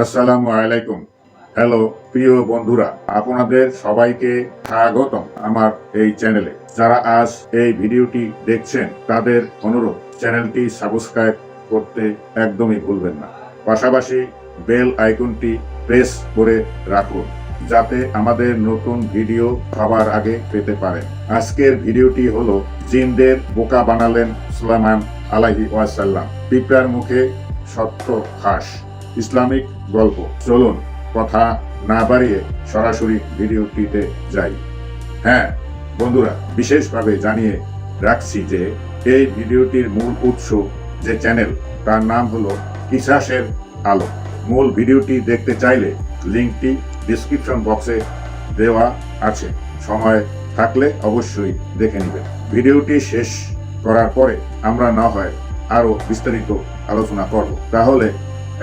আসসালামু আলাইকুম। হ্যালো প্রিয় বন্ধুরা, আপনাদের সবাইকে স্বাগতম আমার এই চ্যানেলে যারা আজ এই ভিডিওটি দেখছেন, তাদের অনুরোধ চ্যানেলটি সাবস্ক্রাইব করতে একদমই ভুলবেন না। পাশাপাশি বেল আইকনটি প্রেস করে রাখুন, যাতে আমাদের নতুন ভিডিও সবার আগে পেতে পারেন। আজকের ভিডিওটি হলো, জিনদের বোকা বানালেন সুলাইমান আলাহি ওয়াসাল্লাম। পিঁপড়ার মুখে সত্য ফাঁস। ইসলামিক গল্প। চলুন, কথা না বাড়িয়ে সরাসরি ভিডিওটিতে যাই। হ্যাঁ বন্ধুরা, বিশেষভাবে জানিয়ে রাখছি যে এই ভিডিওটির মূল উৎস যে চ্যানেল, তার নাম হলো ইসাসের আলো। মূল ভিডিওটি দেখতে চাইলে লিঙ্কটি ডিসক্রিপশন বক্সে দেওয়া আছে। সময় থাকলে অবশ্যই দেখে নেবেন। ভিডিওটি শেষ করার পরে আমরা না হয় আরও বিস্তারিত আলোচনা করব। তাহলে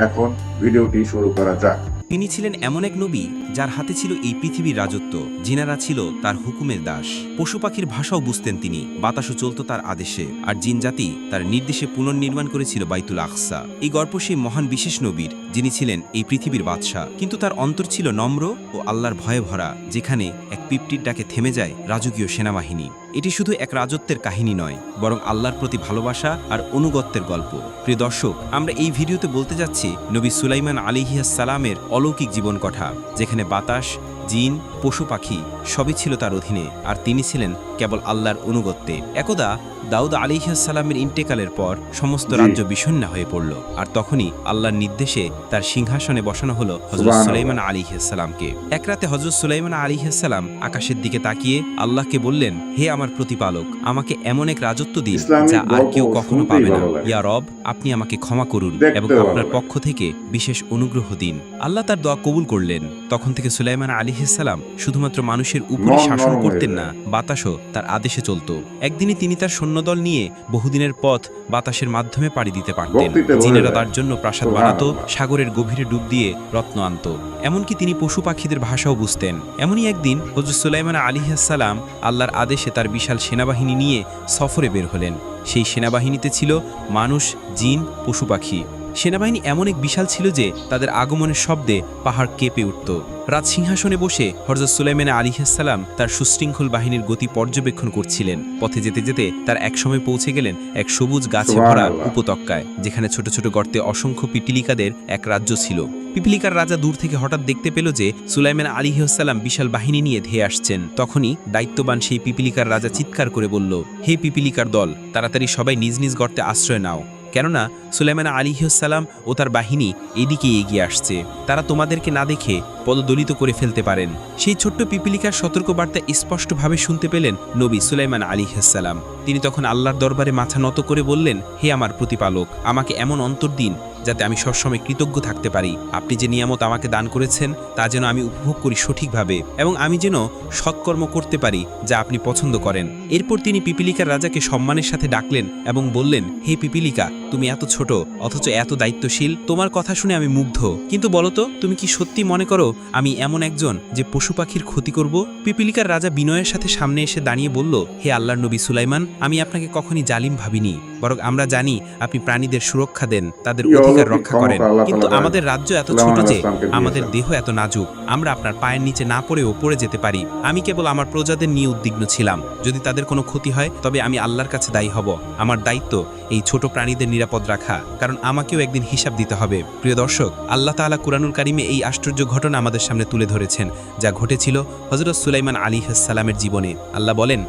এখন ভিডিওটি শুরু করা যাক। তিনি ছিলেন এমন এক নবী যার হাতে ছিল এই পৃথিবীর রাজত্ব জিনারা ছিল তার হুকুমের দাস। পশু পাখির ভাষাও বুঝতেন তিনি, বাতাসও চলত তার আদেশে, আর জিন জাতি তার নির্দেশে পুনর্নির্মাণ করেছিল বাইতুল আকসা। এই গল্প সেই মহান বিশেষ নবীর, যিনি ছিলেন এই পৃথিবীর বাদশাহ। কিন্তু তার অন্তর ছিল নম্র ও আল্লাহর ভয়ে ভরা, যেখানে এক পিপটির ডাকে থেমে যায় রাজকীয় সেনাবাহিনী। এটি শুধু এক রাজত্বের কাহিনী নয়, বরং আল্লাহর প্রতি ভালোবাসা আর অনুগত্যের গল্প। প্রিয় দর্শক, আমরা এই ভিডিওতে বলতে যাচ্ছি নবী সুলাইমান আলিহিয়া সালামের অলৌকিক জীবন কথা যেখানে বাতাস জিন পশু পাখি সবই ছিল তার অধীনে আর তিনি ছিলেন কেবল আল্লাহর অনুগত্যে। একদা দাউদ আলিহাসাল্লামের ইন্টেকালের পর সমস্ত রাজ্য বিষণ্ণা হয়ে পড়ল আর তখনই আল্লাহর নির্দেশে তার সিংহাসনে বসানো হলো হজরত। সুলাইমান আলিহাসাল্লামকে এক রাতে হজরত সুলাইমান আলিহাসাল্লাম আকাশের দিকে তাকিয়ে আল্লাহকে বললেন হে আমার প্রতিপালক আমাকে এমন এক রাজত্ব দিন যা আর কেউ কখনো পাবে না। ইয়া রব আপনি আমাকে ক্ষমা করুন এবং আপনার পক্ষ থেকে বিশেষ অনুগ্রহ দিন। আল্লাহ তার দোয়া কবুল করলেন। তখন থেকে সুলাইমান আলিহিসাল্লাম শুধুমাত্র মানুষের উপরে শাসন করতেন না বাতাসও তার আদেশে চলত। একদিনই তিনি তার সৈন্যদল নিয়ে বহুদিনের পথ বাতাসের মাধ্যমে পাড়ি দিতে পারতেন। জিনেরা তার জন্য প্রাসাদ। বানাতো সাগরের গভীরে ডুব দিয়ে রত্ন আনত। এমনকি তিনি পশু পাখিদের ভাষাও বুঝতেন। এমনই একদিন হজরত সুলাইমান আলিহাসাল্লাম আল্লাহর আদেশে তার বিশাল সেনাবাহিনী নিয়ে সফরে বের হলেন। সেই সেনাবাহিনীতে ছিল মানুষ জিন পশু পাখি। সেনাবাহিনী এমন এক বিশাল ছিল যে তাদের আগমনের শব্দে পাহাড় কেঁপে উঠত। রাজ সিংহাসনে বসে হরজত সুলাইমান আলিহাসাল্লাম তার সুশৃঙ্খল বাহিনীর গতি পর্যবেক্ষণ করছিলেন। পথে যেতে যেতে তার একসময় পৌঁছে গেলেন এক সবুজ গাছে ভরা উপত্যকায় যেখানে ছোট ছোট গর্তে অসংখ্য পিপিলিকাদের এক রাজ্য ছিল। পিপিলিকার রাজা দূর থেকে হঠাৎ দেখতে পেল যে সুলাইমান আলিহাসাল্লাম বিশাল বাহিনী নিয়ে ধেয়ে আসছেন। তখনই দায়িত্ববান সেই পিপিলিকার রাজা চিৎকার করে বলল হে পিপিলিকার দল তাড়াতাড়ি সবাই নিজ নিজ গর্তে আশ্রয় নাও। কেননা সুলাইমান আলিহাসাল্লাম ও তার বাহিনী এদিকে এগিয়ে আসছে। তারা তোমাদেরকে না দেখে পদদলিত করে ফেলতে পারেন। সেই ছোট্ট পিপিলিকার সতর্কবার্তা স্পষ্টভাবে শুনতে পেলেন নবী সুলাইমান আলিহাসাল্লাম তিনি তখন আল্লাহর দরবারে মাথা নত করে বললেন, হে আমার প্রতিপালক, আমাকে এমন অন্তর দিন যাতে আমি সবসময় কৃতজ্ঞ থাকতে পারি। আপনি যে নিয়ামত আমাকে দান করেছেন, তা যেন আমি উপভোগ করি সঠিকভাবে এবং আমি যেন সৎকর্ম করতে পারি যা আপনি পছন্দ করেন। এরপর তিনি পিপিলিকার রাজাকে সম্মানের সাথে ডাকলেন এবং বললেন, হে পিপিলিকা, তুমি এত ছোট, অথচ এত দায়িত্বশীল। তোমার কথা শুনে আমি মুগ্ধ। কিন্তু বলতো তুমি কি সত্যি মনে করো আমি এমন একজন যে পশু পাখির ক্ষতি করব? পিপিলিকার রাজা বিনয়ের সাথে সামনে এসে দাঁড়িয়ে বলল, হে আল্লাহর নবী সুলাইমান, আমি আপনাকে কখনই জালিম ভাবিনি। বরং আমরা জানি আপনি প্রাণীদের সুরক্ষা দেন তাদের অধিকার রক্ষা করেন। কিন্তু আমাদের রাজ্য এত ছোট যে আমাদের দেহ এত নাজুক আমরা আপনার পায়ের নিচে না পড়েও পড়ে যেতে পারি। আমি কেবল আমার প্রজাদের নিয়ে উদ্বিগ্ন ছিলাম। যদি তাদের কোনো ক্ষতি হয় তবে আমি আল্লাহর কাছে দায়ী হব। আমার দায়িত্ব এই ছোট প্রাণীদের নিরাপদ রাখা কারণ আমাকেও একদিন হিসাব দিতে হবে। প্রিয় দর্শক আল্লাহ তাআলা কুরআনুল কারিমে এই আশ্চর্য ঘটনা আমাদের সামনে তুলে ধরেছেন যা ঘটেছিল হজরত সুলাইমান আলী সালামের জীবনে। আল্লাহ বলেন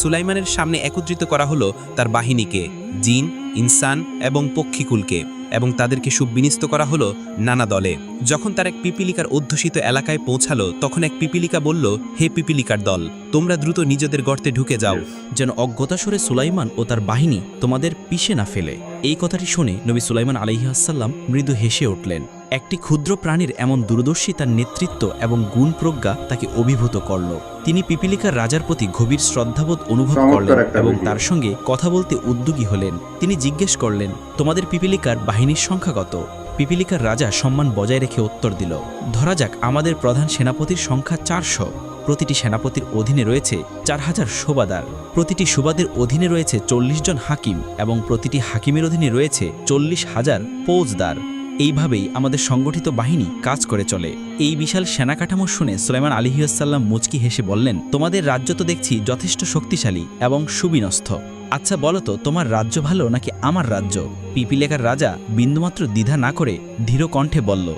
সুলাইমানের সামনে একত্রিত করা হলো তার বাহিনীকে জিন ইনসান এবং পক্ষীকুলকে এবং তাদেরকে সুবিন্যস্ত করা হলো নানা দলে। যখন তার এক পিপিলিকার অধ্যুষিত এলাকায় পৌঁছালো তখন এক পিপিলিকা বলল হে পিপিলিকার দল তোমরা দ্রুত নিজেদের গর্তে ঢুকে যাও। যেন অজ্ঞতাসরে সুলাইমান ও তার বাহিনী তোমাদের পিষে না ফেলে। এই কথাটি শুনে নবী সুলাইমান আলাইহাসাল্লাম মৃদু হেসে উঠলেন। একটি ক্ষুদ্র প্রাণীর এমন দূরদর্শী তার নেতৃত্ব এবং গুণ প্রজ্ঞা তাকে অভিভূত করল। তিনি পিপিলিকার রাজার প্রতি গভীর শ্রদ্ধাবোধ অনুভব করলেন এবং তার সঙ্গে কথা বলতে উদ্যোগী হলেন। তিনি জিজ্ঞেস করলেন তোমাদের পিপিলিকার বাহিনীর সংখ্যা কত? পিপিলিকার রাজা সম্মান বজায় রেখে উত্তর দিল ধরা যাক আমাদের প্রধান সেনাপতির সংখ্যা চারশো। প্রতিটি সেনাপতির অধীনে রয়েছে চার হাজার শোবাদার প্রতিটি সুবাদের অধীনে রয়েছে চল্লিশ জন হাকিম এবং প্রতিটি হাকিমের অধীনে রয়েছে চল্লিশ হাজার ফৌজদার। এইভাবেই আমাদের সংগঠিত বাহিনী কাজ করে চলে। এই বিশাল সেনা কাঠামো শুনে সুলাইমান আলিহাসাল্লাম মুচকি হেসে বললেন, তোমাদের রাজ্য তো দেখছি যথেষ্ট শক্তিশালী এবং সুবিনস্থ আচ্ছা বলো তো, তোমার রাজ্য ভালো নাকি আমার রাজ্য? পিপিলেখার রাজা বিন্দুমাত্র দ্বিধা না করে ধীর কণ্ঠে বলল,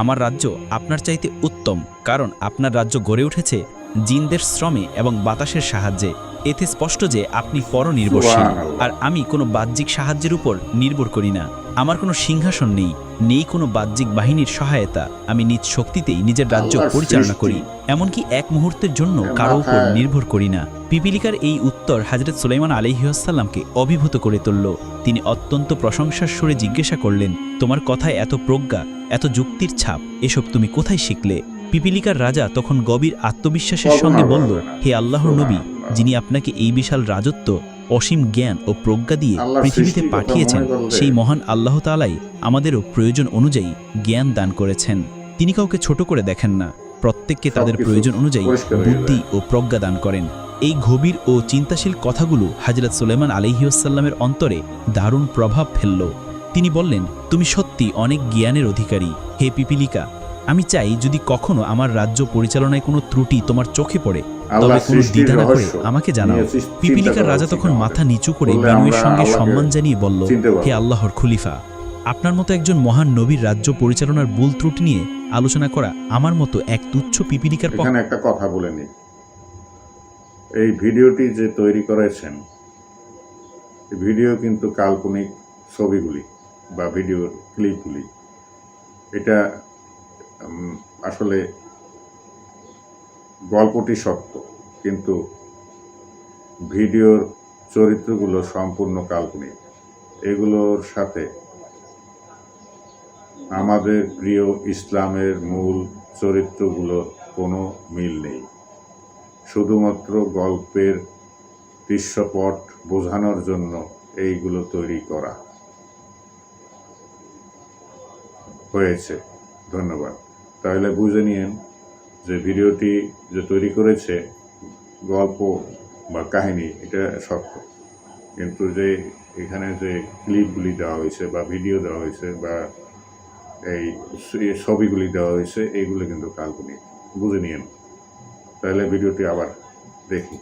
আমার রাজ্য আপনার চাইতে উত্তম, কারণ আপনার রাজ্য গড়ে উঠেছে জিনদের শ্রমে এবং বাতাসের সাহায্যে। এতে স্পষ্ট যে আপনি পরনির্ভরশীল। আর আমি কোনো বাহ্যিক সাহায্যের উপর নির্ভর করি না। আমার কোনো সিংহাসন নেই নেই কোনো বাহ্যিক বাহিনীর সহায়তা। আমি নিজ শক্তিতেই নিজের রাজ্য পরিচালনা করি। এমনকি এক মুহূর্তের জন্য কারও উপর নির্ভর করি না। পিপিলিকার এই উত্তর হাজরত সুলাইমান আলিহাসাল্লামকে অভিভূত করে তুলল। তিনি অত্যন্ত প্রশংসার সুরে জিজ্ঞাসা করলেন তোমার কথায় এত প্রজ্ঞা এত যুক্তির ছাপ এসব তুমি কোথায় শিখলে? পিপিলিকার রাজা তখন গভীর আত্মবিশ্বাসের সঙ্গে বলল হে আল্লাহর নবী যিনি আপনাকে এই বিশাল রাজত্ব অসীম জ্ঞান ও প্রজ্ঞা দিয়ে পৃথিবীতে পাঠিয়েছেন সেই মহান আল্লাহ তালাই আমাদেরও প্রয়োজন অনুযায়ী জ্ঞান দান করেছেন। তিনি কাউকে ছোট করে দেখেন না প্রত্যেককে তাদের প্রয়োজন অনুযায়ী বুদ্ধি ও প্রজ্ঞা দান করেন। এই গভীর ও চিন্তাশীল কথাগুলো হাজরত সুলেমান আলহিউসাল্লামের অন্তরে দারুণ প্রভাব ফেলল। তিনি বললেন তুমি সত্যি অনেক জ্ঞানের অধিকারী। হে পিপিলিকা আমি চাই যদি কখনো আমার রাজ্য পরিচালনায় কোনো ত্রুটি তোমার চোখে পড়ে তবে কোনো দ্বিধা না করে আমাকে জানাও। পিপিলিকার রাজা তখন মাথা নিচু করে বিনয়ের সঙ্গে সম্মান জানিয়ে বলল হে আল্লাহর খলিফা আপনার মতো একজন মহান নবীর রাজ্য পরিচালনার ভুল ত্রুটি নিয়ে আলোচনা করা আমার মতো এক তুচ্ছ পিপিলিকার পক্ষে একটা কথা বলে নিই এই ভিডিওটি যে তৈরি করেছেন ভিডিও কিন্তু কাল্পনিক ছবিগুলি বা ভিডিওর ক্লিপগুলি। এটা আসলে গল্পটি সত্য, কিন্তু ভিডিওর চরিত্রগুলো সম্পূর্ণ কাল্পনিক। এগুলোর সাথে আমাদের প্রিয় ইসলামের মূল চরিত্রগুলোর কোনো মিল নেই। শুধুমাত্র গল্পের দৃশ্যপট বোঝানোর জন্য এইগুলো তৈরি করা হয়েছে। ধন্যবাদ। তাহলে বুঝে নিন যে ভিডিওটি যে তৈরি করেছে গল্প বা কাহিনী, এটা সত্য। কিন্তু যে এখানে যে ক্লিপগুলি দেওয়া হয়েছে বা ভিডিও দেওয়া হয়েছে বা এই ছবিগুলি দেওয়া হয়েছে এইগুলো কিন্তু কাল্পনিক। বুঝে নিন তাহলে ভিডিওটি আবার দেখি।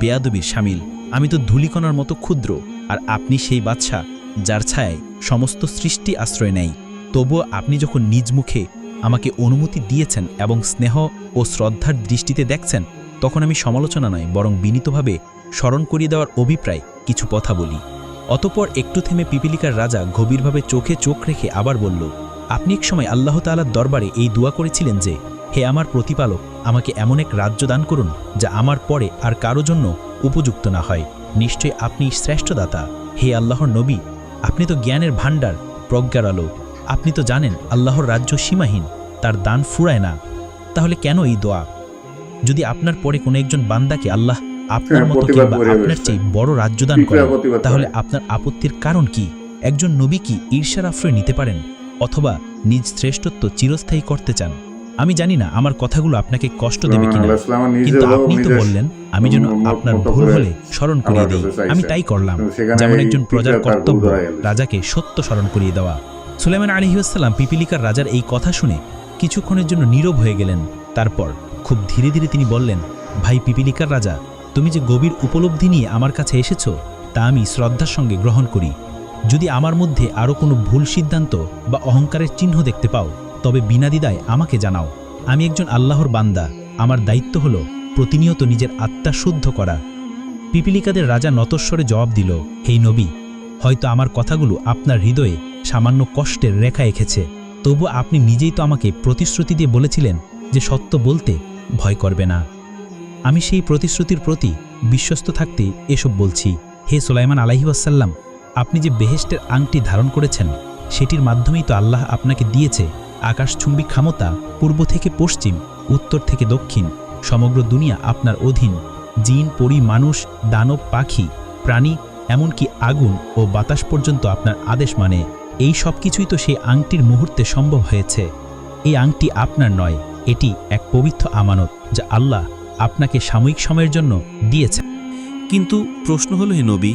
বেয়াদবি সামিল আমি তো ধুলিকণার মতো ক্ষুদ্র, আর আপনি সেই বাচ্চা যার ছায়ায় সমস্ত সৃষ্টি আশ্রয় নেয়। তবুও আপনি যখন নিজ মুখে আমাকে অনুমতি দিয়েছেন এবং স্নেহ ও শ্রদ্ধার দৃষ্টিতে দেখছেন, তখন আমি সমালোচনা নয়, বরং বিনীতভাবে স্মরণ করিয়ে দেওয়ার অভিপ্রায় কিছু কথা বলি। অতপর একটু থেমে পিপিলিকার রাজা গভীরভাবে চোখে চোখ রেখে আবার বলল, আপনি এক সময় আল্লাহ তাআলার দরবারে এই দোয়া করেছিলেন যে, হে আমার প্রতিপালক, আমাকে এমন এক রাজ্য দান করুন, যা আমার পরে আর কারও জন্য উপযুক্ত না হয়। নিশ্চয়ই আপনি শ্রেষ্ঠ দাতা। হে আল্লাহর নবী, আপনি তো জ্ঞানের ভাণ্ডার, প্রজ্ঞার আলো। আপনি তো জানেন আল্লাহর রাজ্য সীমাহীন তার দান ফুরায় না। তাহলে কেন এই দোয়া? যদি আপনার পরে কোনো একজন বান্দাকে আল্লাহ আপনার হ্যাঁ, মতো কিংবা আপনার চেয়ে বড় রাজ্য দান করেন করে। তাহলে আপনার আপত্তির কারণ কি? একজন নবী কি ঈর্ষার আশ্রয় নিতে পারেন অথবা নিজ শ্রেষ্ঠত্ব চিরস্থায়ী করতে চান? আমি জানি না আমার কথাগুলো আপনাকে কষ্ট দেবে কিনা। কিন্তু আপনি তো বললেন আমি যেন আপনার ভুল হলে স্মরণ করিয়ে দিই। আমি তাই করলাম যেমন একজন প্রজার কর্তব্য। রাজাকে সত্য স্মরণ করিয়ে দেওয়া। সুলেমান আলিহাসাল্লাম পিপিলিকার রাজার এই কথা শুনে কিছুক্ষণের জন্য নীরব হয়ে গেলেন। তারপর খুব ধীরে ধীরে তিনি বললেন, ভাই পিপিলিকার রাজা, তুমি যে গভীর উপলব্ধি নিয়ে আমার কাছে এসেছ, তা আমি শ্রদ্ধার সঙ্গে গ্রহণ করি। যদি আমার মধ্যে আরও কোনো ভুল সিদ্ধান্ত বা অহংকারের চিহ্ন দেখতে পাও, তবে বিনা দ্বিধায় আমাকে জানাও। আমি একজন আল্লাহর বান্দা। আমার দায়িত্ব হলো প্রতিনিয়ত নিজের আত্মা শুদ্ধ করা। পিপিলিকাদের রাজা নতস্বরে জবাব দিল, হেই নবী, হয়তো আমার কথাগুলো আপনার হৃদয়ে সামান্য কষ্টের রেখা এঁকেছে। তবু আপনি নিজেই তো আমাকে প্রতিশ্রুতি দিয়ে বলেছিলেন যে সত্য বলতে ভয় করবে না। আমি সেই প্রতিশ্রুতির প্রতি বিশ্বস্ত থাকতে এসব বলছি। হে সোলাইমান আলাহিউসাল্লাম আপনি যে বেহেস্টের আংটি ধারণ করেছেন, সেটির মাধ্যমেই তো আল্লাহ আপনাকে দিয়েছে আকাশচুম্বী ক্ষমতা পূর্ব থেকে পশ্চিম, উত্তর থেকে দক্ষিণ। সমগ্র দুনিয়া আপনার অধীন। জিন, পরি, মানুষ, দানব, পাখি, প্রাণী, এমনকি আগুন ও বাতাস পর্যন্ত আপনার আদেশ মানে। এই সব কিছুই তো সেই আংটির মুহূর্তে সম্ভব হয়েছে। এই আংটি আপনার নয়, এটি এক পবিত্র আমানত যা আল্লাহ আপনাকে সাময়িক সময়ের জন্য দিয়েছে। কিন্তু প্রশ্ন হলো, হে নবী,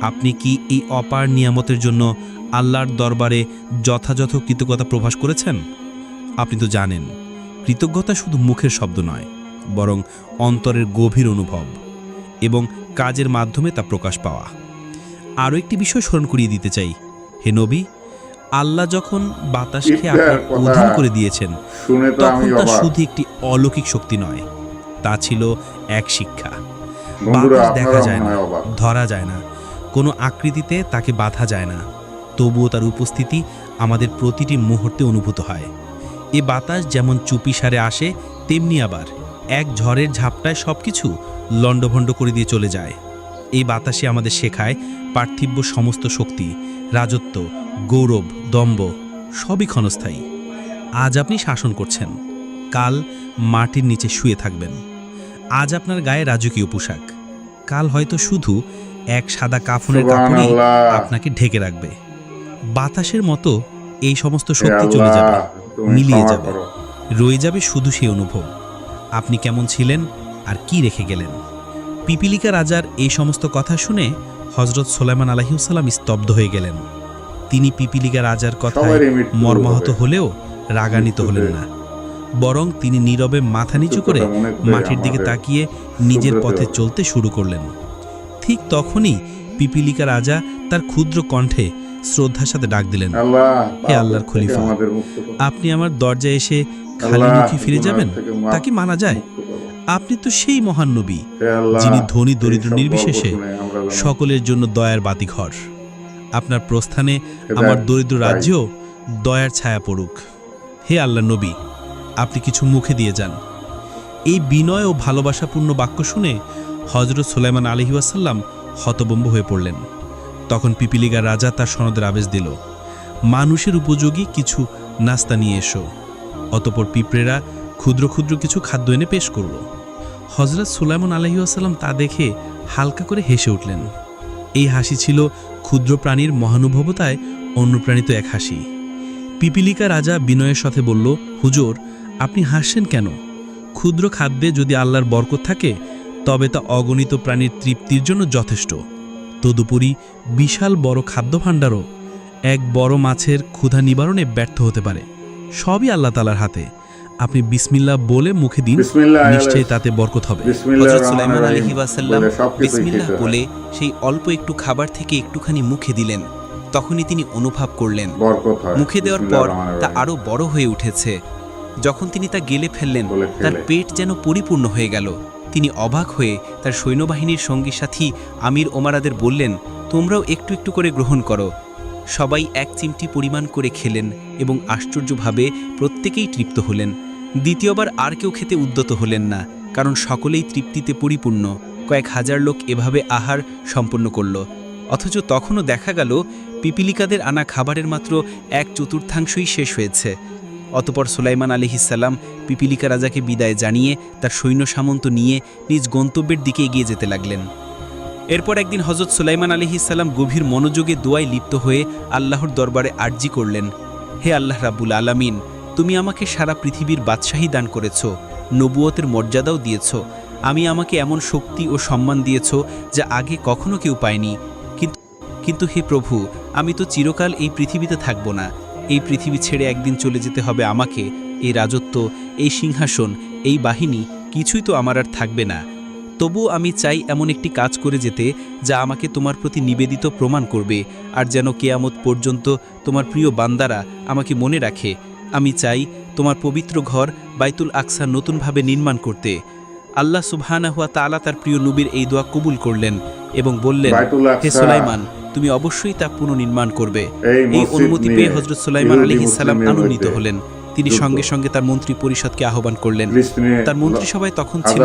আপনি কি এই অপার নিয়ামতের জন্য আল্লাহর দরবারে যথাযথ কৃতজ্ঞতা প্রকাশ করেছেন? আপনি তো জানেন, কৃতজ্ঞতা শুধু মুখের শব্দ নয়, বরং অন্তরের গভীর অনুভব এবং কাজের মাধ্যমে তা প্রকাশ পাওয়া। আরও একটি বিষয় স্মরণ করিয়ে দিতে চাই হে নবী আল্লাহ যখন বাতাসকে আপনার অধীন করে দিয়েছেন তখন তা শুধু একটি অলৌকিক শক্তি নয় তা ছিল এক শিক্ষা। বাতাস দেখা যায় না ধরা যায় না কোনো আকৃতিতে তাকে বাধা যায় না তবুও তার উপস্থিতি আমাদের প্রতিটি মুহূর্তে অনুভূত হয়। এ বাতাস যেমন চুপিসারে আসে তেমনি আবার এক ঝড়ের ঝাপটায় সব কিছু লণ্ডভণ্ড করে দিয়ে চলে যায়। এই বাতাসে আমাদের শেখায় পার্থিব্য সমস্ত শক্তি রাজত্ব গৌরব দম্ব সবই ক্ষণস্থায়ী। আজ আপনি শাসন করছেন। কাল মাটির নিচে শুয়ে থাকবেন। আজ আপনার গায়ে রাজকীয় পোশাক। কাল হয়তো শুধু এক সাদা কাফনের কাপড়ই আপনাকে ঢেকে রাখবে। বাতাসের মতো এই সমস্ত শক্তি চলে যাবে মিলিয়ে যাবে। রয়ে যাবে শুধু সেই অনুভব। আপনি কেমন ছিলেন আর কি রেখে গেলেন? পিপিলিকা রাজার এই সমস্ত কথা শুনে হজরত সোলাইমান আলাহিউসাল্লাম স্তব্ধ হয়ে গেলেন। তিনি পিপিলিকা রাজার কথায় মর্মাহত হলেও রাগান্বিত হলেন না। বরং তিনি নীরবে মাথা নিচু করে মাটির দিকে তাকিয়ে নিজের পথে চলতে শুরু করলেন। ঠিক তখনই পিপিলিকা রাজা তার ক্ষুদ্র কণ্ঠে শ্রদ্ধার সাথে ডাক দিলেন হে আল্লাহর খলিফা। আপনি আমার দরজায় এসে খালি মুখে ফিরে যাবেন? তা কি মানা যায়। আপনি তো সেই মহান নবী যিনি ধনী দরিদ্র নির্বিশেষে সকলের জন্য দয়ার বাতিঘর। আপনার প্রস্থানে আমার দরিদ্র। রাজ্যেও দয়ার ছায়া পড়ুক। হে আল্লাহ নবী আপনি কিছু মুখে দিয়ে যান। এই বিনয় ও ভালোবাসাপূর্ণ বাক্য শুনে হজরত সুলাইমান আলহিউসাল্লাম হতবম্ব হয়ে পড়লেন। তখন পিপিলিগার রাজা তার সনদের আবেশ দিল মানুষের উপযোগী কিছু নাস্তা নিয়ে এসো। অতপর পিঁপড়েরা ক্ষুদ্র ক্ষুদ্র কিছু খাদ্য এনে পেশ করল। হজরত সুলাইমন আলহিউসাল্লাম তা দেখে হালকা করে হেসে উঠলেন। এই হাসি ছিল ক্ষুদ্র প্রাণীর মহানুভবতায় অনুপ্রাণিত এক হাসি। পিপিলিকা রাজা বিনয়ের সাথে বলল, হুজুর, আপনি হাসছেন কেন? ক্ষুদ্র খাদ্যে যদি আল্লাহর বরকত থাকে, তবে তা অগণিত প্রাণীর তৃপ্তির জন্য যথেষ্ট। তদুপরি বিশাল বড় খাদ্য ভাণ্ডারও এক বড় মাছের ক্ষুধা নিবারণে ব্যর্থ হতে পারে। সবই আল্লাহ তালার হাতে। আপনি বিসমিল্লাহ বলে মুখে দিন নিশ্চয়ই তাতে বরকত হবে। বিসমিল্লাহ হজরত সুলাইমান আলহি ওয়াসাল্লাম বলে বিসমিল্লাহ বলে সেই অল্প একটু খাবার থেকে একটুখানি মুখে দিলেন। তখনই তিনি অনুভব করলেন। মুখে দেওয়ার পর তা রহিম। আরও বড় হয়ে উঠেছে। যখন তিনি তা গেলে ফেললেন তার পেট যেন পরিপূর্ণ হয়ে গেল। তিনি অবাক হয়ে তার সৈন্যবাহিনীর সঙ্গী সাথী আমির ওমারাদের বললেন তোমরাও একটু একটু করে গ্রহণ করো। সবাই এক চিমটি পরিমাণ করে খেলেন এবং আশ্চর্যভাবে প্রত্যেকেই তৃপ্ত হলেন। দ্বিতীয়বার আর কেউ খেতে উদ্যত হলেন না, কারণ সকলেই তৃপ্তিতে পরিপূর্ণ। কয়েক হাজার লোক এভাবে আহার সম্পন্ন করল। অথচ তখনও দেখা গেল, পিপিলিকাদের আনা খাবারের মাত্র এক চতুর্থাংশই শেষ হয়েছে। অতপর সুলাইমান আলিহিসাল্লাম পিপিলিকা রাজাকে বিদায় জানিয়ে তার সৈন্য সামন্ত নিয়ে নিজ গন্তব্যের দিকে এগিয়ে যেতে লাগলেন। এরপর একদিন হজরত সুলাইমান আলিহিসাল্লাম গভীর মনোযোগে দোয়ায় লিপ্ত হয়ে আল্লাহর দরবারে আর্জি করলেন। হে আল্লাহ রাবুল আলামিন, তুমি আমাকে সারা পৃথিবীর বাদশাহী দান করেছ, নবুয়তের মর্যাদাও দিয়েছ। আমি আমাকে এমন শক্তি ও সম্মান দিয়েছ যা আগে কখনো কেউ পায়নি। কিন্তু কিন্তু হে প্রভু, আমি তো চিরকাল এই পৃথিবীতে থাকব না। এই পৃথিবী ছেড়ে একদিন চলে যেতে হবে আমাকে। এই রাজত্ব, এই সিংহাসন, এই বাহিনী কিছুই তো আমার আর থাকবে না। তবুও আমি চাই এমন একটি কাজ করে যেতে যা আমাকে তোমার প্রতি নিবেদিত প্রমাণ করবে আর যেন কেয়ামত পর্যন্ত তোমার প্রিয় বান্দারা আমাকে মনে রাখে। আমি চাই তোমার পবিত্র ঘর বাইতুল আকসা নতুনভাবে নির্মাণ করতে। আল্লাহ সুবহানাহুয়া তাআলা তার প্রিয় নবীর এই দোয়া কবুল করলেন এবং বললেন হে সুলাইমান তুমি অবশ্যই তা পুনর্নির্মাণ করবে। এই অনুমতি পেয়ে হজরত সুলাইমান ইহুদি আলহি আনন্দিত হলেন। তিনি সঙ্গে সঙ্গে তার মন্ত্রী পরিষদকে আহ্বান করলেন। তার মন্ত্রিসভায় তখন ছিল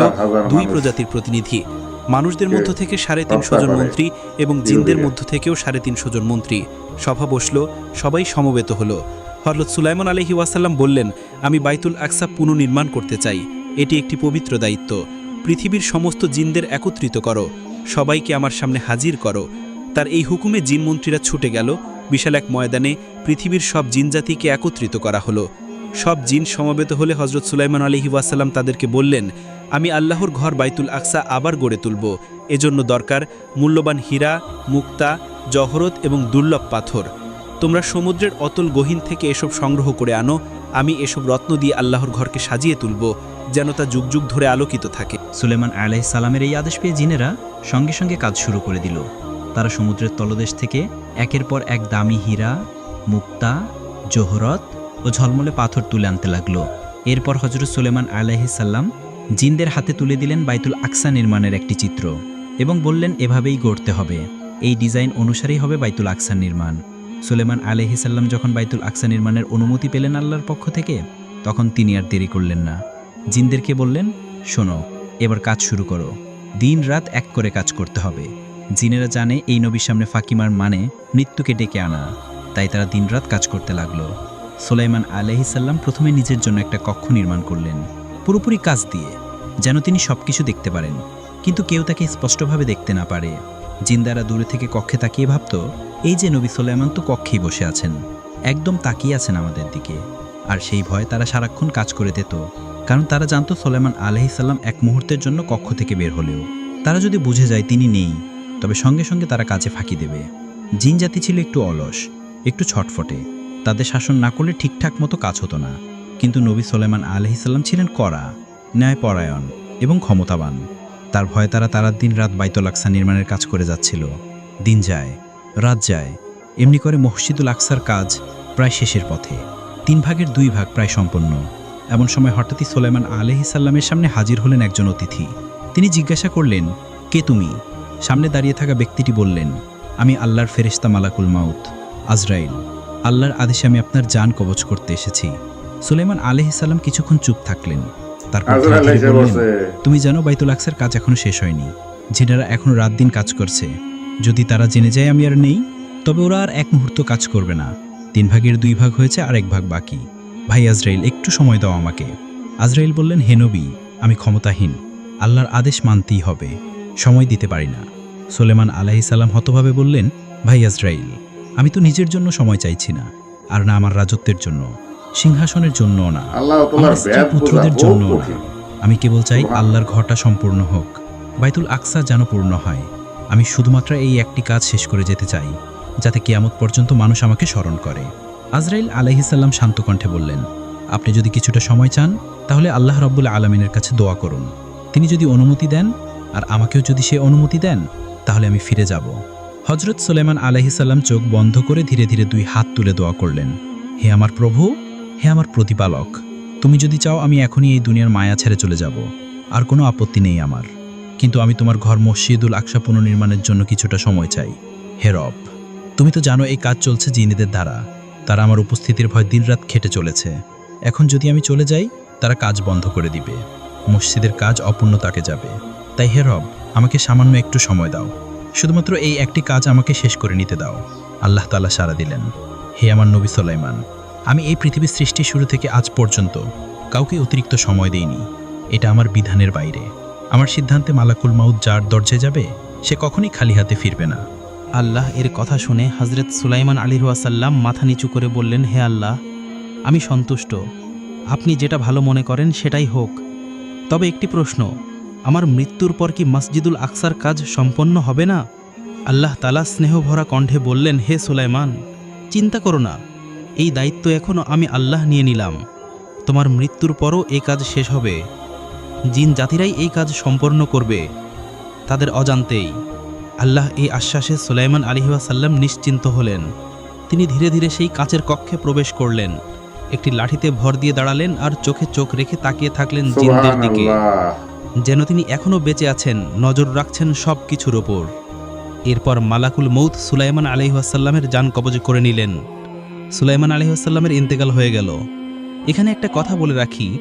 দুই। প্রজাতির প্রতিনিধি। মানুষদের মধ্য থেকে সাড়ে তিনশো জন মন্ত্রী এবং জিনদের মধ্য থেকেও সাড়ে তিনশো জন মন্ত্রী। সভা বসল সবাই সমবেত হলো। হরলত সুলাইমান আলহি ওয়াসাল্লাম বললেন আমি বাইতুল আকসা পুনর্নির্মাণ করতে চাই। এটি একটি পবিত্র দায়িত্ব। পৃথিবীর সমস্ত জিনদের একত্রিত করো। সবাইকে আমার সামনে হাজির করো। তার এই হুকুমে জিন মন্ত্রীরা ছুটে গেল। বিশাল এক ময়দানে পৃথিবীর সব জিনজাতিকে একত্রিত করা হলো। সব জিন সমবেত হলে হজরত সুলাইমান আলহি ওয়াসাল্লাম তাদেরকে বললেন, আমি আল্লাহর ঘর বাইতুল আকসা আবার গড়ে তুলব। এজন্য দরকার মূল্যবান হীরা, মুক্তা, জহরত এবং দুর্লভ পাথর। তোমরা সমুদ্রের অতল গহীন থেকে এসব সংগ্রহ করে আনো। আমি এসব রত্ন দিয়ে আল্লাহর ঘরকে সাজিয়ে তুলব, যেন তা যুগ যুগ ধরে আলোকিত থাকে। সুলেমান আলাইহিস সালামের এই আদেশ পেয়ে জিনেরা সঙ্গে সঙ্গে কাজ শুরু করে দিল। তারা সমুদ্রের তলদেশ থেকে একের পর এক দামি হীরা, মুক্তা, জোহরত ও ঝলমলে পাথর তুলে আনতে লাগল। এরপর হজরত সুলেমান আলাইহিস সাল্লাম জিনদের হাতে তুলে দিলেন বাইতুল আকসা নির্মাণের একটি চিত্র এবং বললেন, এভাবেই গড়তে হবে। এই ডিজাইন অনুসারেই হবে বাইতুল আকসা নির্মাণ। সুলেমান আলাইহিসাল্লাম যখন বাইতুল আকসা নির্মাণের অনুমতি পেলেন আল্লাহর পক্ষ থেকে, তখন তিনি আর দেরি করলেন না। জিনদেরকে বললেন, শোনো, এবার কাজ শুরু করো। দিন রাত এক করে কাজ করতে হবে। জিনেরা জানে এই নবীর সামনে ফাকিমার মানে মৃত্যুকে ডেকে আনা। তাই তারা দিনরাত কাজ করতে লাগল। সোলাইমান আলহিসাল্লাম প্রথমে নিজের জন্য একটা কক্ষ নির্মাণ করলেন, পুরোপুরি কাজ দিয়ে, যেন তিনি সব কিছু দেখতে পারেন। কিন্তু কেউ তাকে স্পষ্টভাবে দেখতে না পারে। জিন্দারা দূরে থেকে কক্ষে তাকিয়ে ভাবত, এই যে নবী সোলাইমান তো কক্ষেই বসে আছেন, একদম তাকিয়ে আছেন আমাদের দিকে। আর সেই ভয়ে তারা সারাক্ষণ কাজ করে দিত, কারণ তারা জানতো সোলেমান আলহিসাল্লাম এক মুহূর্তের জন্য কক্ষ থেকে বের হলেও। তারা যদি বুঝে যায় তিনি নেই, তবে সঙ্গে সঙ্গে তারা কাজে ফাঁকি দেবে। জিন জাতি ছিল একটু অলস, একটু ছটফটে। তাদের শাসন না করলে ঠিকঠাক মতো কাজ হতো না। কিন্তু নবী সোলেমান আলহিসাল্লাম ছিলেন কড়া, ন্যায়পরায়ণ এবং ক্ষমতাবান। তার ভয়ে তারা তারার দিন রাত বাইতুল আকসা নির্মাণের কাজ করে যাচ্ছিল। দিন যায়, রাত যায়, এমনি করে মসজিদুল আকসার কাজ প্রায় শেষের পথে। তিন ভাগের দুই ভাগ প্রায় সম্পন্ন। এমন সময় হঠাৎই সোলেমান আলহিসাল্লামের সামনে হাজির হলেন একজন অতিথি। তিনি জিজ্ঞাসা করলেন, কে তুমি? সামনে দাঁড়িয়ে থাকা ব্যক্তিটি বললেন, আমি আল্লাহর ফেরেশতা মালাকুল মাউত, আজরাইল। আল্লাহর আদেশে আমি আপনার জান কবচ করতে এসেছি। সুলেমান আলহিসাল্লাম কিছুক্ষণ চুপ থাকলেন। তারপর তুমি জানো বাইতুল আকসার কাজ এখনও শেষ হয়নি। জিনেরা এখনও রাত দিন কাজ করছে। যদি তারা জেনে যায় আমি আর নেই তবে ওরা আর এক মুহূর্ত কাজ করবে না। তিন ভাগের দুই ভাগ হয়েছে আর এক ভাগ বাকি। ভাই আজরাইল একটু সময় দাও আমাকে। আজরাইল বললেন হেনবি আমি ক্ষমতাহীন। আল্লাহর আদেশ মানতেই হবে। সময় দিতে পারি না। সোলেমান আলাহি হতভাবে বললেন ভাই আজরাইল আমি তো নিজের জন্য সময় চাইছি না আর না আমার রাজত্বের জন্য সিংহাসনের জন্যও না আমার স্ত্রী পুত্রদের জন্য না। আমি কেবল চাই আল্লাহর ঘরটা সম্পূর্ণ হোক বাইতুল আকসা যেন পূর্ণ হয়। আমি শুধুমাত্র এই একটি কাজ শেষ করে যেতে চাই যাতে কিয়ামত পর্যন্ত মানুষ আমাকে স্মরণ করে। আজরাইল আলাইহিসাল্লাম শান্ত কণ্ঠে বললেন আপনি যদি কিছুটা সময় চান তাহলে আল্লাহ রব্বুল আলমিনের কাছে দোয়া করুন। তিনি যদি অনুমতি দেন আর আমাকেও যদি সে অনুমতি দেন তাহলে আমি ফিরে যাব। হজরত সুলেমান আলাইহিসাল্লাম চোখ বন্ধ করে ধীরে ধীরে দুই হাত তুলে দোয়া করলেন, হে আমার প্রভু, হে আমার প্রতিপালক, তুমি যদি চাও আমি এখনই এই দুনিয়ার মায়া ছেড়ে চলে যাব, আর কোনো আপত্তি নেই আমার। কিন্তু আমি তোমার ঘর মসজিদুল আকসা পুনর্নির্মাণের জন্য কিছুটা সময় চাই। হে রব, তুমি তো জানো এই কাজ চলছে জিনেদের দ্বারা। তারা আমার উপস্থিতির ভয় দিনরাত খেটে চলেছে। এখন যদি আমি চলে যাই, তারা কাজ বন্ধ করে দিবে। মসজিদের কাজ অপূর্ণ তাকে যাবে। তাই হে রব, আমাকে সামান্য একটু সময় দাও। শুধুমাত্র এই একটি কাজ আমাকে শেষ করে নিতে দাও। আল্লাহ তালা সাড়া দিলেন, হে আমার নবী সোলাইমান, আমি এই পৃথিবীর সৃষ্টি শুরু থেকে আজ পর্যন্ত কাউকে অতিরিক্ত সময় দেইনি। এটা আমার বিধানের বাইরে। আমার সিদ্ধান্তে মালাকুল মাউদ যার দরজায় যাবে, সে কখনই খালি হাতে ফিরবে না। আল্লাহ এর কথা শুনে হজরত সুলাইমান আলী ওয়াসাল্লাম মাথা নিচু করে বললেন, হে আল্লাহ, আমি সন্তুষ্ট। আপনি যেটা ভালো মনে করেন সেটাই হোক। তবে একটি প্রশ্ন আমার মৃত্যুর পর কি মসজিদুল আকসার কাজ সম্পন্ন হবে না? আল্লাহ তালা স্নেহভরা কণ্ঠে বললেন, হে সুলাইমান, চিন্তা করো না। এই দায়িত্ব এখনও আমি আল্লাহ নিয়ে নিলাম। তোমার মৃত্যুর পরও এই কাজ শেষ হবে। জিন জাতিরাই এই কাজ সম্পন্ন করবে। তাদের অজান্তেই আল্লাহ এই আশ্বাসে সুলাইমান আলিহাসাল্লাম নিশ্চিন্ত হলেন। তিনি ধীরে ধীরে সেই কাচের কক্ষে প্রবেশ করলেন। একটি লাঠিতে ভর দিয়ে দাঁড়ালেন আর চোখে চোখ রেখে তাকিয়ে থাকলেন জিনদের দিকে। যেন তিনি এখনও বেঁচে আছেন নজর রাখছেন সব কিছুর ওপর। এরপর মালাকুল মৌত সুলাইমান আলহিহাসাল্লামের যান কবজ করে নিলেন। সুলাইমান আলহিহাসাল্লামের ইন্তেকাল হয়ে গেল। এখানে একটা কথা বলে রাখি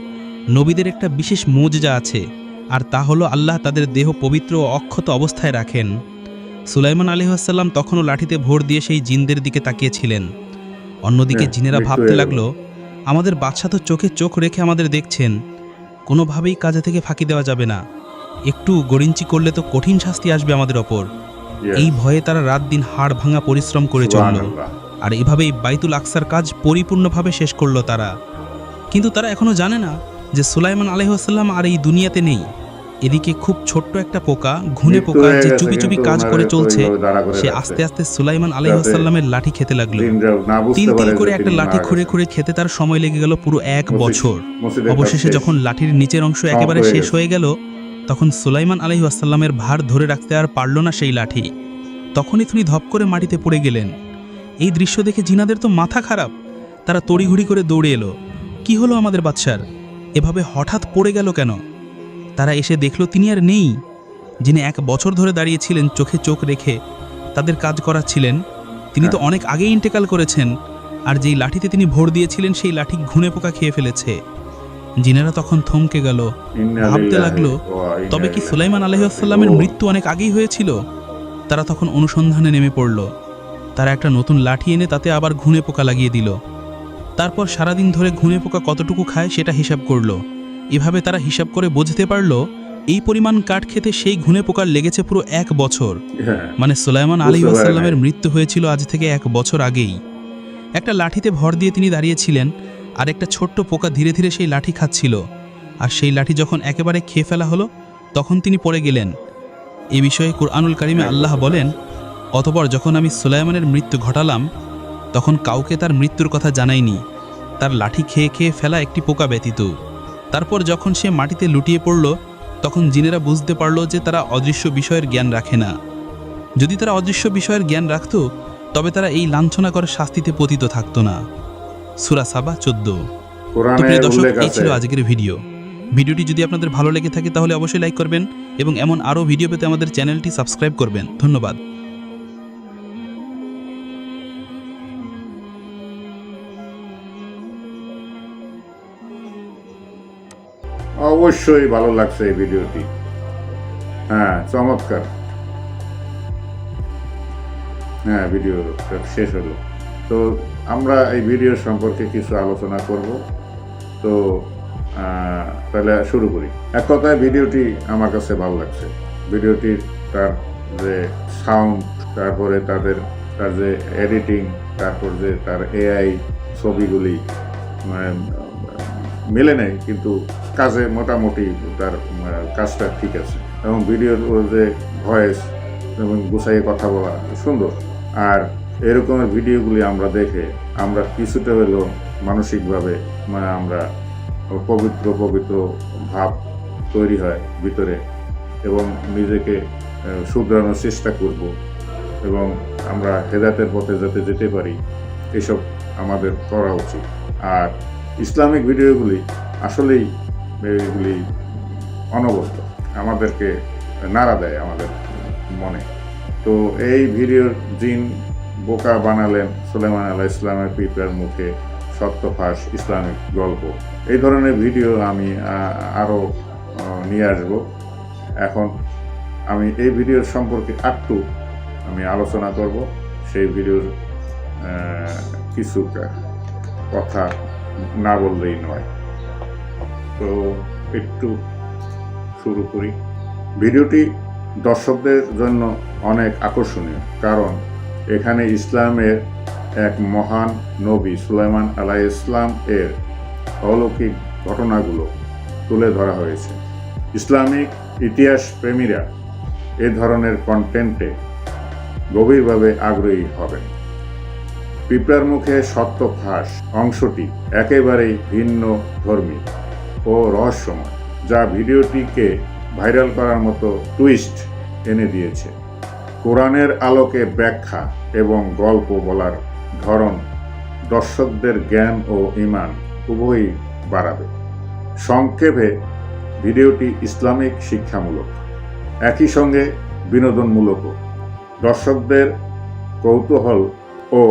নবীদের একটা বিশেষ মুজজা আছে আর তা হলো আল্লাহ তাদের দেহ পবিত্র ও অক্ষত অবস্থায় রাখেন। সুলাইমান আলহিহাসাল্লাম তখনও লাঠিতে ভোর দিয়ে সেই জিনদের দিকে তাকিয়েছিলেন। অন্যদিকে হ্যাঁ, জিনেরা ভাবতে লাগল আমাদের বাচ্চা তো চোখে চোখ রেখে আমাদের দেখছেন কোনোভাবেই কাজে থেকে ফাঁকি দেওয়া যাবে না। একটু গরিঞ্চি করলে তো কঠিন শাস্তি আসবে আমাদের ওপর। এই ভয়ে তারা রাত দিন হাড় ভাঙা পরিশ্রম করে চলল। আর এভাবেই বাইতুল আকসার কাজ পরিপূর্ণভাবে শেষ করল তারা। কিন্তু তারা এখনও জানে না যে সুলাইমান আলহিহাসাল্লাম আর এই দুনিয়াতে নেই। এদিকে খুব ছোট্ট একটা পোকা ঘুনে পোকা যে চুপি চুপি কাজ করে চলছে সে আস্তে আস্তে সুলাইমান আলাইহাল্লামের লাঠি খেতে লাগল। তিন তিন করে একটা লাঠি খুঁড়ে খুঁড়ে খেতে তার সময় লেগে গেল পুরো এক বছর। অবশেষে যখন লাঠির নিচের অংশ একেবারে শেষ হয়ে গেল তখন সুলাইমান আলহি আসাল্লামের ভার ধরে রাখতে আর পারল না সেই লাঠি। তখনই তিনি ধপ করে মাটিতে পড়ে গেলেন। এই দৃশ্য দেখে জিনাদের তো মাথা খারাপ। তারা তড়িঘড়ি করে দৌড়ে এলো। কি হলো আমাদের বাচ্চার এভাবে হঠাৎ পড়ে গেল কেন? তারা এসে দেখল তিনি আর নেই। যিনি এক বছর ধরে দাঁড়িয়েছিলেন চোখে চোখ রেখে তাদের কাজ করাচ্ছিলেন। তিনি তো অনেক আগেই ইন্টেকাল করেছেন আর যেই লাঠিতে তিনি ভোর দিয়েছিলেন সেই লাঠি ঘুণে পোকা খেয়ে ফেলেছে। জিনেরা তখন থমকে গেল ভাবতে লাগল, তবে কি সুলাইমান রাজিউন। মৃত্যু অনেক আগেই হয়েছিল? তারা তখন অনুসন্ধানে নেমে পড়ল। তারা একটা নতুন লাঠি এনে তাতে আবার ঘুণে পোকা লাগিয়ে দিল। তারপর সারাদিন ধরে ঘুণে পোকা কতটুকু খায় সেটা হিসাব করল। এভাবে তারা হিসাব করে বুঝতে পারল এই পরিমাণ কাঠ খেতে সেই ঘুণে পোকার লেগেছে পুরো এক বছর। হ্যাঁ। মানে সুলাইমান আলী পারে আসাল্লামের মৃত্যু হয়েছিল আজ থেকে এক বছর আগেই। একটা লাঠিতে ভর দিয়ে তিনি দাঁড়িয়েছিলেন আর একটা ছোট্ট পোকা ধীরে ধীরে সেই লাঠি খাচ্ছিল। আর সেই লাঠি যখন একেবারে খেয়ে ফেলা হলো তখন তিনি পড়ে গেলেন। এ বিষয়ে কুরআনুল কারিমে আল্লাহ বলেন অতপর যখন আমি সুলাইমানের মৃত্যু ঘটালাম তখন কাউকে তার মৃত্যুর কথা জানাইনি। তার লাঠি খেয়ে খেয়ে ফেলা একটি পোকা ব্যতীত। তারপর যখন সে মাটিতে লুটিয়ে পড়ল তখন জিনেরা বুঝতে পারল যে তারা অদৃশ্য বিষয়ের জ্ঞান রাখে না। যদি তারা অদৃশ্য বিষয়ের জ্ঞান রাখত তবে তারা এই লাঞ্ছনাকর শাস্তিতে পতিত থাকত না। সুরা সাবা চোদ্দ। প্রিয় দর্শক এই ছিল আজকের ভিডিও। ভিডিওটি যদি আপনাদের ভালো লেগে থাকে তাহলে অবশ্যই লাইক করবেন এবং এমন আরও ভিডিও পেতে আমাদের চ্যানেলটি সাবস্ক্রাইব করবেন। ধন্যবাদ। অবশ্যই ভালো লাগছে এই ভিডিওটি। হ্যাঁ চমৎকার। হ্যাঁ ভিডিও শেষ হলো। তো আমরা এই ভিডিও সম্পর্কে কিছু আলোচনা করব। তো তাহলে শুরু করি। এক কথায় ভিডিওটি আমার কাছে ভালো লাগছে। ভিডিওটির তার যে সাউন্ড, তারপরে তাদের, তার যে এডিটিং, তারপর যে তার এআই ছবিগুলি মেলে নেই কিন্তু কাজে মোটামুটি তার কাজটা ঠিক আছে। এবং ভিডিওর ওর যে ভয়েস এবং গুছাইয়ে কথা বলা সুন্দর। আর এরকমের ভিডিওগুলি আমরা দেখে আমরা কিছুটা হলেও মানসিকভাবে মানে আমরা পবিত্র পবিত্র ভাব তৈরি হয় ভিতরে এবং নিজেকে শুধরানোর চেষ্টা করব এবং আমরা হেদাতের পথে যাতে যেতে পারি, এসব আমাদের করা উচিত। আর ইসলামিক ভিডিওগুলি আসলেই এগুলি অনবদ্য, আমাদেরকে নাড়া দেয় আমাদের মনে। তো এই ভিডিওর জিন বোকা বানালেন সুলেমান আল্লাহ ইসলামের পিঁপড়ার মুখে সত্য, ফাঁস, ইসলামিক গল্প। এই ধরনের ভিডিও আমি আরও নিয়ে আসব। এখন আমি এই ভিডিওর সম্পর্কে একটু আমি আলোচনা করব। সেই ভিডিওর কিছু কথা না বললেই নয়। তো একটু শুরু করি। ভিডিওটি দর্শকদের জন্য অনেক আকর্ষণীয়, কারণ এখানে ইসলামের এক মহান নবী সুলাইমান আলাহ ইসলাম এর অলৌকিক ঘটনাগুলো তুলে ধরা হয়েছে। ইসলামিক ইতিহাস প্রেমীরা এ ধরনের কন্টেন্টে গভীরভাবে আগ্রহী হবেন। পিঁপড়ার মুখে সত্য ফাঁস অংশটি একেবারেই ভিন্ন ধর্মী। ও রহস্যময়, যা ভিডিওটিকে ভাইরাল করার মতো টুইস্ট এনে দিয়েছে। কোরআনের আলোকে ব্যাখ্যা এবং গল্প বলার ধরন দর্শকদের জ্ঞান ও ইমান উভয়ই বাড়াবে। সংক্ষেপে, ভিডিওটি ইসলামিক শিক্ষামূলক। একই সঙ্গে বিনোদনমূলকও দর্শকদের কৌতূহল ও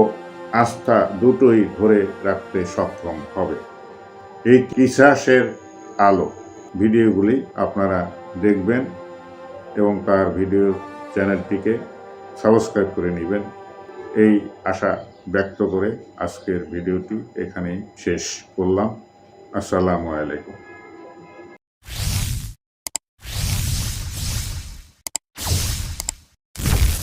আস্থা দুটোই ধরে রাখতে সক্ষম হবে। এই ইসাসের আলো। ভিডিওগুলি আপনারা দেখবেন এবং তার ভিডিও চ্যানেলটিকে সাবস্ক্রাইব করে নেবেন। এই আশা ব্যক্ত করে আজকের ভিডিওটি এখানেই শেষ করলাম। আসসালামু আলাইকুম।